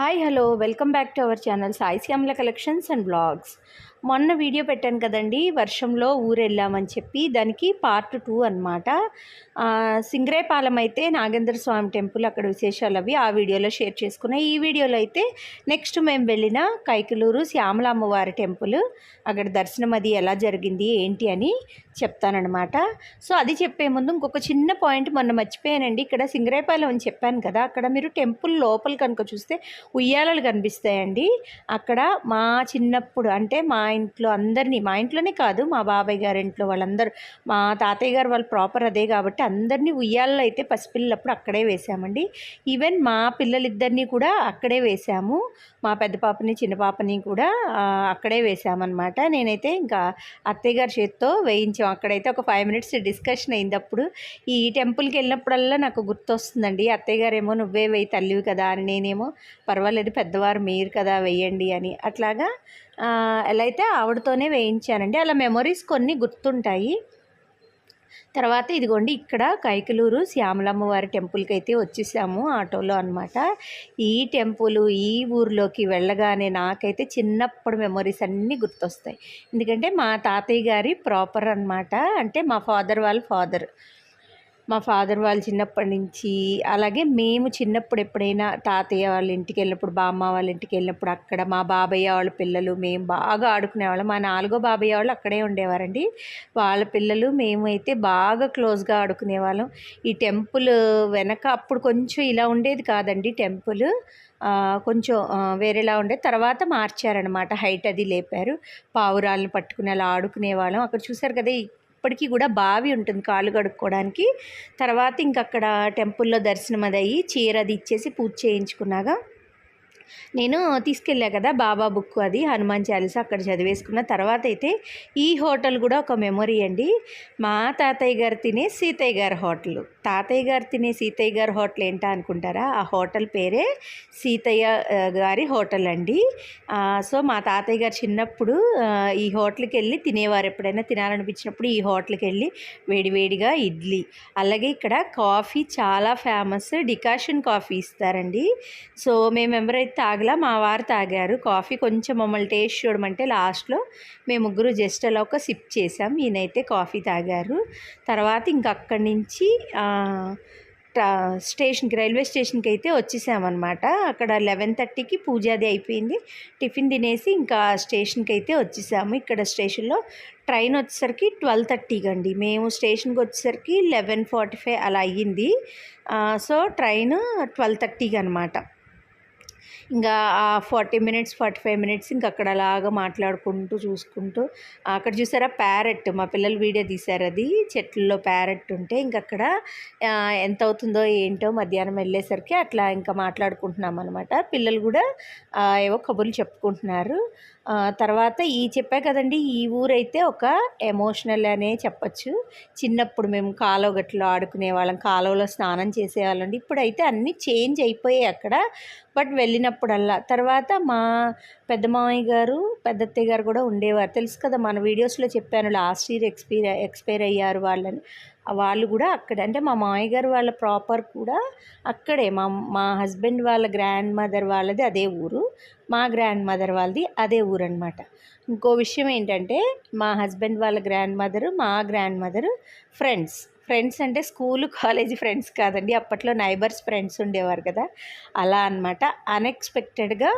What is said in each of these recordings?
Hi hello welcome back to our channel Sai Shyamala collections and blogs మొన్న video పెట్టాను కదండి వర్షంలో ఊరెళ్ళామని చెప్పి దానికి పార్ట్ టూ అనమాట సింగరేపాలెం అయితే నాగేంద్ర స్వామి టెంపుల్ అక్కడ విశేషాలు అవి ఆ వీడియోలో షేర్ చేసుకున్నా. ఈ వీడియోలో అయితే నెక్స్ట్ మేము వెళ్ళిన కైకలూరు శ్యామలామ్మవారి టెంపుల్ అక్కడ దర్శనం అది ఎలా జరిగింది ఏంటి అని చెప్తానమాట సో అది చెప్పే ముందు ఇంకొక చిన్న పాయింట్ మొన్న మర్చిపోయానండి. ఇక్కడ సింగరేపాలెం అని చెప్పాను కదా అక్కడ మీరు టెంపుల్ లోపల కనుక చూస్తే ఉయ్యాలలు కనిపిస్తాయండి. అక్కడ మా చిన్నప్పుడు అంటే మా ఇంట్లో అందరినీ మా ఇంట్లోనే కాదు మా బాబాయ్ గారి ఇంట్లో వాళ్ళందరూ మా తాతయ్య గారు వాళ్ళు ప్రాపర్ అదే కాబట్టి అందరినీ ఉయ్యాలలో అయితే పసిపిల్లప్పుడు అక్కడే వేసామండి. ఈవెన్ మా పిల్లలిద్దరినీ కూడా అక్కడే వేసాము. మా పెద్ద పాపని చిన్న పాపని కూడా అక్కడే వేసామన్నమాట. నేనైతే ఇంకా అత్తయ్య గారి చేతితో వేయించాం. అక్కడైతే ఒక ఫైవ్ మినిట్స్ డిస్కషన్ అయింది అప్పుడు ఈ టెంపుల్కి వెళ్ళినప్పుడల్లా నాకు గుర్తొస్తుందండి అత్తయ్య గారేమో నువ్వే వేయి తల్లివి కదా అని నేనేమో పర్వాలేదు పెద్దవారు మీరు కదా వేయండి అని. అట్లాగా ఎలా అయితే ఆవిడతోనే వేయించానండి అలా మెమొరీస్ కొన్ని గుర్తుంటాయి. తర్వాత ఇదిగోండి ఇక్కడ కైకలూరు శ్యామలమ్మ వారి టెంపుల్కి అయితే వచ్చేసాము ఆటోలో అనమాట ఈ టెంపుల్ ఈ ఊర్లోకి వెళ్ళగానే నాకైతే చిన్నప్పుడు మెమొరీస్ అన్నీ గుర్తొస్తాయి. ఎందుకంటే మా తాతయ్య గారి ప్రాపర్ అనమాట అంటే మా ఫాదర్ వాళ్ళ ఫాదర్. మా ఫాదర్ వాళ్ళు చిన్నప్పటి నుంచి అలాగే మేము చిన్నప్పుడు ఎప్పుడైనా తాతయ్య వాళ్ళ ఇంటికి వెళ్ళినప్పుడు బామ్మ వాళ్ళ ఇంటికి వెళ్ళినప్పుడు అక్కడ మా బాబయ్య వాళ్ళ పిల్లలు మేము బాగా ఆడుకునేవాళ్ళం మా నాలుగో బాబయ్య వాళ్ళు అక్కడే ఉండేవారండి. వాళ్ళ పిల్లలు మేము అయితే బాగా క్లోజ్గా ఆడుకునేవాళ్ళం ఈ టెంపుల్ వెనక అప్పుడు కొంచెం ఇలా ఉండేది కాదండి టెంపుల్. కొంచెం వేరేలా ఉండే. తర్వాత మార్చారనమాట హైట్ అది లేపారు. పావురాలను పట్టుకుని అలా ఆడుకునేవాళ్ళం అక్కడ చూసారు కదా ఇప్పటికీ కూడా బావి ఉంటుంది కాళ్ళు కడుక్కోవడానికి తర్వాత ఇంక అక్కడ టెంపుల్లో దర్శనం అది అయ్యి చీర అది ఇచ్చేసి పూజ చేయించుకున్నాక నేను తీసుకెళ్ళా కదా బాబా బుక్ అది హనుమాన్ చాలీస అక్కడ చదివేసుకున్న తర్వాత అయితే ఈ హోటల్ కూడా ఒక మెమొరీ అండి. మా తాతయ్య గారు తినే సీతయ్య గారి హోటల్. తాతయ్య గారు తినే సీతయ్య గారి హోటల్ ఏంటా అనుకుంటారా? ఆ హోటల్ పేరే సీతయ్య గారి హోటల్ అండి. సో మా తాతయ్య గారు చిన్నప్పుడు ఈ హోటల్కి వెళ్ళి తినేవారు. ఎప్పుడైనా తినాలనిపించినప్పుడు ఈ హోటల్కి వెళ్ళి వేడివేడిగా ఇడ్లీ. అలాగే ఇక్కడ కాఫీ చాలా ఫేమస్ డికాషన్ కాఫీ ఇస్తారండి. సో మేము ఎవరైతే తాగలా మా వారు తాగారు. కాఫీ కొంచెం మమ్మల్ని టేస్ట్ చూడమంటే లాస్ట్లో మేము ముగ్గురు జస్ట్ అలా ఒక సిప్ చేసాం. ఈయనైతే కాఫీ తాగారు. తర్వాత ఇంక అక్కడి నుంచి స్టేషన్కి రైల్వే స్టేషన్కి అయితే వచ్చేసామన్నమాట. అక్కడ లెవెన్ థర్టీకి పూజ అది అయిపోయింది. టిఫిన్ తినేసి ఇంకా స్టేషన్కి అయితే వచ్చేసాము. ఇక్కడ స్టేషన్లో ట్రైన్ వచ్చేసరికి ట్వెల్వ్ థర్టీకి అండి. మేము స్టేషన్కి వచ్చేసరికి లెవెన్ ఫార్టీ ఫైవ్ అలా అయ్యింది. సో ట్రైన్ ట్వెల్వ్ థర్టీకి అనమాట ఇంకా ఆ forty minutes forty five minutes ఇంక అక్కడ అలాగా మాట్లాడుకుంటూ చూసుకుంటూ అక్కడ చూసారా ప్యారెట్ మా పిల్లలు వీడియో తీశారు అది చెట్లలో ప్యారెట్ ఉంటే ఇంక అక్కడ ఎంత అవుతుందో ఏంటో మధ్యాహ్నం వెళ్ళేసరికి అట్లా ఇంకా మాట్లాడుకుంటున్నాం అనమాట పిల్లలు కూడా ఏవో కబుర్లు చెప్పుకుంటున్నారు. తర్వాత ఈ చెప్పా కదండి ఈ ఊరైతే ఒక ఎమోషనల్ అనే చెప్పచ్చు. చిన్నప్పుడు మేము కాలువ గట్లో ఆడుకునే వాళ్ళం కాలువలో స్నానం చేసేవాళ్ళం అండి ఇప్పుడైతే అన్నీ చేంజ్ అయిపోయాయి అక్కడ. బట్ వెళ్ళినప్పుడల్లా. తర్వాత మా పెద్ద మామయ్య గారు పెద్దత్తయ్య గారు కూడా ఉండేవారు. తెలుసు కదా మన వీడియోస్లో చెప్పాను లాస్ట్ ఇయర్ ఎక్స్పైర్ ఎక్స్పైర్ అయ్యారు వాళ్ళని. వాళ్ళు కూడా అక్కడ అంటే మా మామయ్యగారు వాళ్ళ ప్రాపర్ కూడా అక్కడే. మా మా హస్బెండ్ వాళ్ళ గ్రాండ్ మదర్ వాళ్ళది అదే ఊరు మా గ్రాండ్ మదర్ వాళ్ళది అదే ఊరు అనమాట ఇంకో విషయం ఏంటంటే మా హస్బెండ్ వాళ్ళ గ్రాండ్ మదరు మా గ్రాండ్ మదరు ఫ్రెండ్స్. ఫ్రెండ్స్ అంటే స్కూల్ కాలేజీ ఫ్రెండ్స్ కాదండి అప్పట్లో నైబర్స్ ఫ్రెండ్స్ ఉండేవారు కదా. అలా అనమాట అన్ఎక్స్పెక్టెడ్గా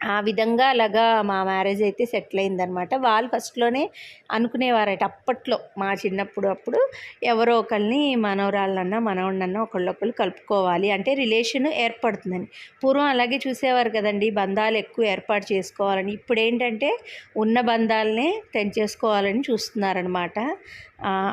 ఆ విధంగా అలాగా మా మ్యారేజ్ అయితే సెటిల్ అయిందనమాట వాళ్ళు ఫస్ట్లోనే అనుకునేవారట అప్పట్లో మా చిన్నప్పుడు అప్పుడు ఎవరో ఒకరిని మనవరాళ్ళన్నా మనవడినన్నా ఒకళ్ళొకళ్ళు కలుపుకోవాలి. అంటే రిలేషన్ ఏర్పడుతుందని. పూర్వం అలాగే చూసేవారు కదండి బంధాలు ఎక్కువ ఏర్పాటు చేసుకోవాలని. ఇప్పుడు ఏంటంటే ఉన్న బంధాలనే తెంచేసుకోవాలని చూస్తున్నారనమాట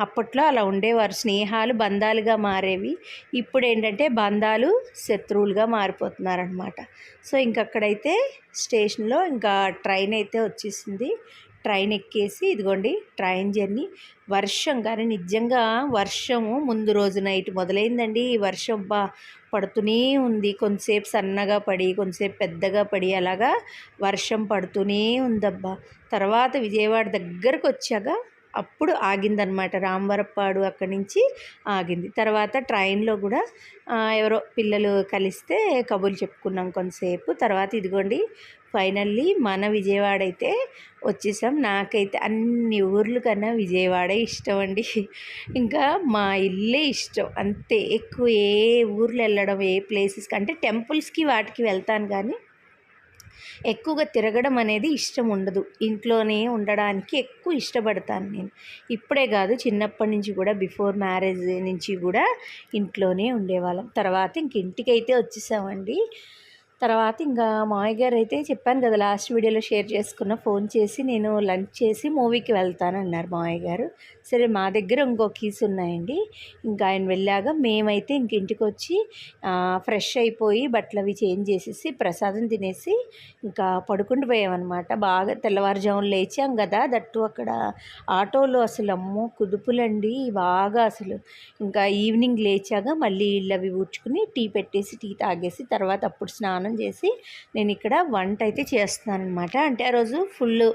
అప్పట్లో అలా ఉండేవారు. స్నేహాలు బంధాలుగా మారేవి. ఇప్పుడు ఏంటంటే బంధాలు శత్రువులుగా మారిపోతున్నారనమాట సో ఇంకక్కడైతే స్టేషన్లో ఇంకా ట్రైన్ అయితే వచ్చేసింది. ట్రైన్ ఎక్కేసి ఇదిగోండి ట్రైన్ జర్నీ. వర్షం కానీ నిజంగా వర్షము ముందు రోజు నైట్ మొదలైందండి. ఈ వర్షం బా పడుతూనే ఉంది. కొంతసేపు సన్నగా పడి కొంతసేపు పెద్దగా పడి అలాగా వర్షం పడుతూనే ఉందబ్బా. తర్వాత విజయవాడ దగ్గరకు వచ్చాక అప్పుడు ఆగిందనమాట రామవరపాడు అక్కడి నుంచి ఆగింది. తర్వాత ట్రైన్లో కూడా ఎవరో పిల్లలు కలిస్తే కబుర్లు చెప్పుకున్నాం కొంతసేపు. తర్వాత ఇదిగోండి ఫైనల్లీ మన విజయవాడ అయితే వచ్చేసాం. నాకైతే అన్ని ఊర్ల కన్నా విజయవాడే ఇష్టం అండి. ఇంకా మా ఇల్లే ఇష్టం. అంతే. ఎక్కువ ఏ ఊర్లు వెళ్ళడం ఏ ప్లేసెస్కి అంటే టెంపుల్స్కి వాటికి వెళ్తాను కానీ ఎక్కువగా తిరగడం అనేది ఇష్టం ఉండదు. ఇంట్లోనే ఉండడానికి ఎక్కువ ఇష్టపడతాను నేను. ఇప్పుడే కాదు చిన్నప్పటి నుంచి కూడా బిఫోర్ మ్యారేజ్ నుంచి కూడా ఇంట్లోనే ఉండేవాళ్ళం. తర్వాత ఇంక ఇంటికైతే వచ్చేసామండి. తర్వాత ఇంకా మామయ్య గారు అయితే చెప్పాను కదా లాస్ట్ వీడియోలో షేర్ చేసుకున్న ఫోన్ చేసి నేను లంచ్ చేసి మూవీకి వెళ్తాను అన్నారు మామయ్య గారు. సరే మా దగ్గర ఇంకో కీస్ ఉన్నాయండి. ఇంకా ఆయన వెళ్ళాక మేమైతే ఇంక ఇంటికి వచ్చి ఫ్రెష్ అయిపోయి బట్టలు అవి చేంజ్ చేసేసి ప్రసాదం తినేసి ఇంకా పడుకుండి పోయామన్నమాట. బాగా తెల్లవారుజామున లేచాం కదా దట్టు అక్కడ ఆటోలో అసలు అమ్మో కుదుపులండి బాగా అసలు. ఇంకా ఈవినింగ్ లేచాక మళ్ళీ ఇళ్ళు అవి ఊడ్చుకుని టీ పెట్టేసి టీ తాగేసి తర్వాత అప్పుడు స్నానం చేసి నేను ఇక్కడ వంట అయితే చేస్తున్నాను అనమాట అంటే ఆ రోజు ఫుల్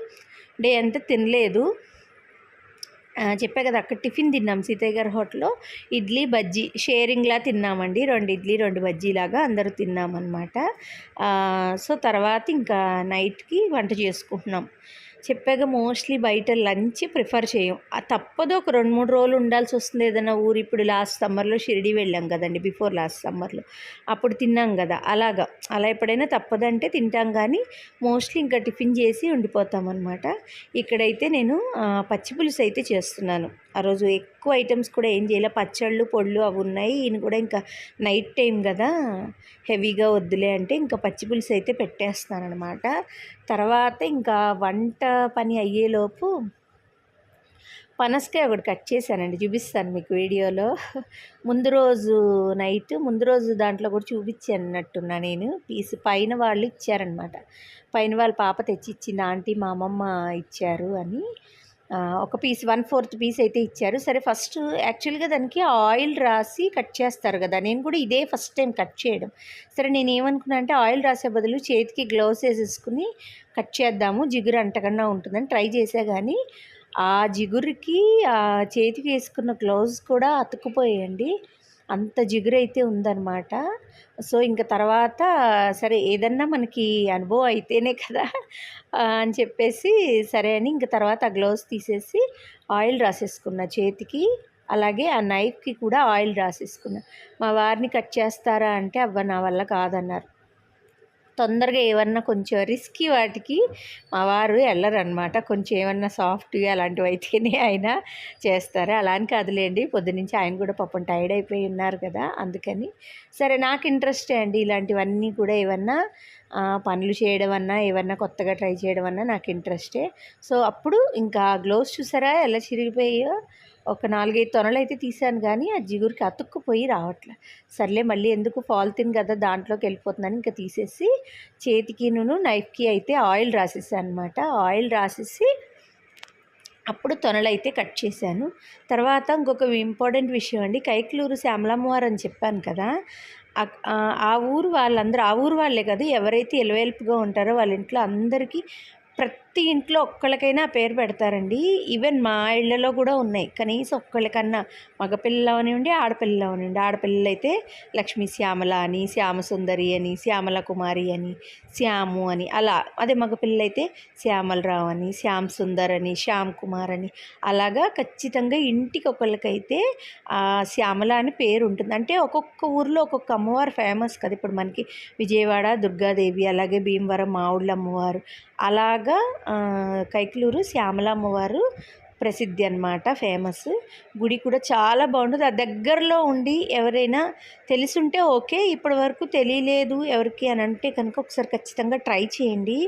డే అంతా తినలేదు. చెప్పా కదా అక్కడ టిఫిన్ తిన్నాం సీతయ్య గారి హోటల్లో. ఇడ్లీ బజ్జీ షేరింగ్లా తిన్నామండి. రెండు ఇడ్లీ రెండు బజ్జీలాగా అందరూ తిన్నామన్నమాట. సో తర్వాత ఇంకా నైట్కి వంట చేసుకుంటున్నాం. చెప్పాక మోస్ట్లీ బయట లంచ్ ప్రిఫర్ చేయం. ఆ తప్పదు ఒక రెండు మూడు రోజులు ఉండాల్సి వస్తుంది ఏదైనా ఊరు. ఇప్పుడు లాస్ట్ సమ్మర్లో షిరిడి వెళ్ళాం కదండి బిఫోర్ లాస్ట్ సమ్మర్లో. అప్పుడు తిన్నాం కదా అలాగా. అలా ఎప్పుడైనా తప్పదంటే తింటాం కానీ మోస్ట్లీ ఇంకా టిఫిన్ చేసి ఉండిపోతాం అనమాట ఇక్కడైతే నేను పచ్చిపులుసు పచ్చి పులుసు అయితే చేస్తున్నాను. ఆ రోజు ఎక్కువ ఐటమ్స్ కూడా ఏం చేయాలి? పచ్చళ్ళు పొళ్ళు అవి ఉన్నాయి. ఈయన కూడా ఇంకా నైట్ టైం కదా. హెవీగా వద్దులే అంటే ఇంకా పచ్చిపులుసు అయితే పెట్టేస్తానమాట తర్వాత ఇంకా వంట పని అయ్యేలోపు పనసకాయ ఒకటి కట్ చేశానండి. చూపిస్తాను మీకు వీడియోలో. ముందు రోజు నైట్ ముందు రోజు దాంట్లో కూడా చూపించానట్టున్నా నేను. పీస్ పైన వాళ్ళు ఇచ్చారనమాట పైన వాళ్ళ పాప తెచ్చి ఇచ్చింది ఆంటీ మా అమ్మమ్మ ఇచ్చారు అని. ఒక పీస్ వన్ ఫోర్త్ పీస్ అయితే ఇచ్చారు. సరే ఫస్ట్ యాక్చువల్గా దానికి ఆయిల్ రాసి కట్ చేస్తారు కదా. నేను కూడా ఇదే ఫస్ట్ టైం కట్ చేయడం. సరే నేను ఏమనుకున్నా అంటే ఆయిల్ రాసే బదులు చేతికి గ్లౌస్ వేసేసుకుని కట్ చేద్దాము. జిగురు అంటకుండా ఉంటుందని ట్రై చేసా కానీ ఆ జిగురుకి ఆ చేతికి వేసుకున్న గ్లౌజ్ కూడా అతుక్కుపోయాయండి. అంత జిగురైతే ఉందన్నమాట. సో ఇంకా తర్వాత సరే ఏదన్నా మనకి అనుభవం అయితేనే కదా అని చెప్పేసి సరే అని ఇంకా తర్వాత ఆ గ్లౌస్ తీసేసి ఆయిల్ రాసేసుకున్న చేతికి. అలాగే ఆ నైఫ్కి కూడా ఆయిల్ రాసేసుకున్నా. మా వారిని కట్ చేస్తారా అంటే అవ్వ నా వల్ల కాదన్నారు. తొందరగా ఏమన్నా కొంచెం రిస్కీ వాటికి మా వారు వెళ్ళరనమాట కొంచెం ఏమన్నా సాఫ్ట్గా అలాంటివి అయితేనే ఆయన చేస్తారు. అలా అని కాదులేండి. పొద్దునుంచి ఆయన కూడా పాపం టైర్డ్ అయిపోయి ఉన్నారు కదా అందుకని. సరే నాకు ఇంట్రెస్టే అండి ఇలాంటివన్నీ కూడా ఏమన్నా పనులు చేయడం అన్నా ఏమన్నా కొత్తగా ట్రై చేయడం అన్నా నాకు ఇంట్రెస్టే సో అప్పుడు ఇంకా గ్లోవ్స్ చూసారా? ఎలా చిరిగిపోయాయో? ఒక నాలుగైదు తొనలు అయితే తీసాను కానీ ఆ జిగురికి అతుక్కుపోయి రావట్లే. సర్లే మళ్ళీ ఎందుకు పాలిథిన్ కదా దాంట్లోకి వెళ్ళిపోతుందని ఇంకా తీసేసి చేతికి నేను నైఫ్కి అయితే ఆయిల్ రాసేసాను అనమాట ఆయిల్ రాసేసి అప్పుడు తొనలు అయితే కట్ చేశాను. తర్వాత ఇంకొక ఇంపార్టెంట్ విషయం అండి. కైక్లూరు శ్యామలమ్మవారు అని చెప్పాను కదా ఆ- ఆ ఊరు వాళ్ళందరూ ఆ ఊరు వాళ్ళే కదా ఎవరైతే ఎలవేల్పుగా ఉంటారో వాళ్ళ ఇంట్లో అందరికీ ప్రతి ఇంట్లో ఒక్కళ్ళకైనా పేరు పెడతారండి. ఈవెన్ మా ఇళ్ళలో కూడా ఉన్నాయి. కనీసం ఒక్కళ్ళకన్నా మగపిల్ల అవనివ్వండి ఆడపిల్ల అవనివ్వండి ఆడపిల్లలు అయితే లక్ష్మీ శ్యామల అని శ్యామ సుందరి అని శ్యామల కుమారి అని శ్యాము అని అలా. అదే మగపిల్లలు అయితే శ్యామలరావు అని శ్యామ్ సుందర్ అని శ్యామ్ కుమార్ అని. అలాగా ఖచ్చితంగా ఇంటికి ఒకళ్ళకైతే శ్యామల అని పేరు ఉంటుంది. అంటే ఒక్కొక్క ఊర్లో ఒక్కొక్క అమ్మవారు ఫేమస్ కదా. ఇప్పుడు మనకి విజయవాడ దుర్గాదేవి అలాగే భీమవరం మావుళ్ళ అమ్మవారు. అలాగా కైకలూరు శ్యామలమ్మవారు ప్రసిద్ధి అన్నమాట ఫేమస్ గుడి కూడా చాలా బాగుంటుంది. ఆ దగ్గరలో ఉండి ఎవరైనా తెలిసుంటే ఓకే ఇప్పటి వరకు తెలియలేదు ఎవరికి అని అంటే కనుక ఒకసారి ఖచ్చితంగా ట్రై చేయండి.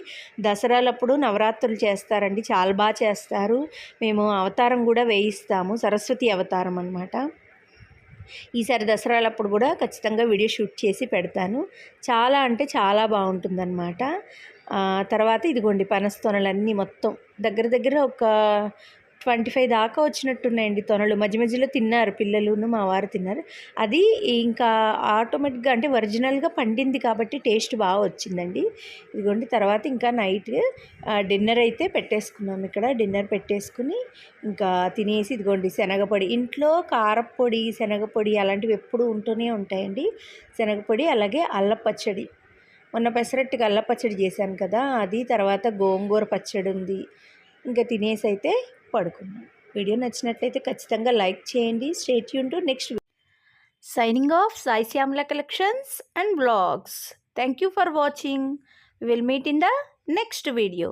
దసరాలప్పుడు నవరాత్రులు చేస్తారండి చాలా బాగా చేస్తారు. మేము అవతారం కూడా వేయిస్తాము సరస్వతి అవతారం అనమాట ఈసారి దసరాలప్పుడు కూడా ఖచ్చితంగా వీడియో షూట్ చేసి పెడతాను. చాలా అంటే చాలా బాగుంటుందన్నమాట. తర్వాత ఇదిగోండి పనస్తోనలన్నీ మొత్తం. దగ్గర దగ్గర ఒక ట్వంటీ ఫైవ్ దాకా వచ్చినట్టున్నాయండి తొనలు. మధ్య మధ్యలో తిన్నారు పిల్లలును మా వారు తిన్నారు. అది ఇంకా ఆటోమేటిక్గా అంటే ఒరిజినల్గా పండింది కాబట్టి టేస్ట్ బాగా వచ్చిందండి. ఇదిగోండి తర్వాత ఇంకా నైట్ డిన్నర్ అయితే పెట్టేసుకున్నాం ఇక్కడ. డిన్నర్ పెట్టేసుకుని ఇంకా తినేసి ఇదిగోండి శనగపొడి. ఇంట్లో కారపొడి శనగపొడి అలాంటివి ఎప్పుడు ఉంటూనే ఉంటాయండి. శనగపొడి అలాగే అల్ల పచ్చడి. మొన్న పెసరట్టుకి అల్ల పచ్చడి చేశాను కదా అది తర్వాత గోంగూర పచ్చడి ఉంది. ఇంకా తినేసి అయితే పడుకున్నాను. వీడియో నచ్చినట్లయితే ఖచ్చితంగా లైక్ చేయండి. Stay Yoon to next signing off Sai Shyamla collections and blogs thank you for watching will meet in the next video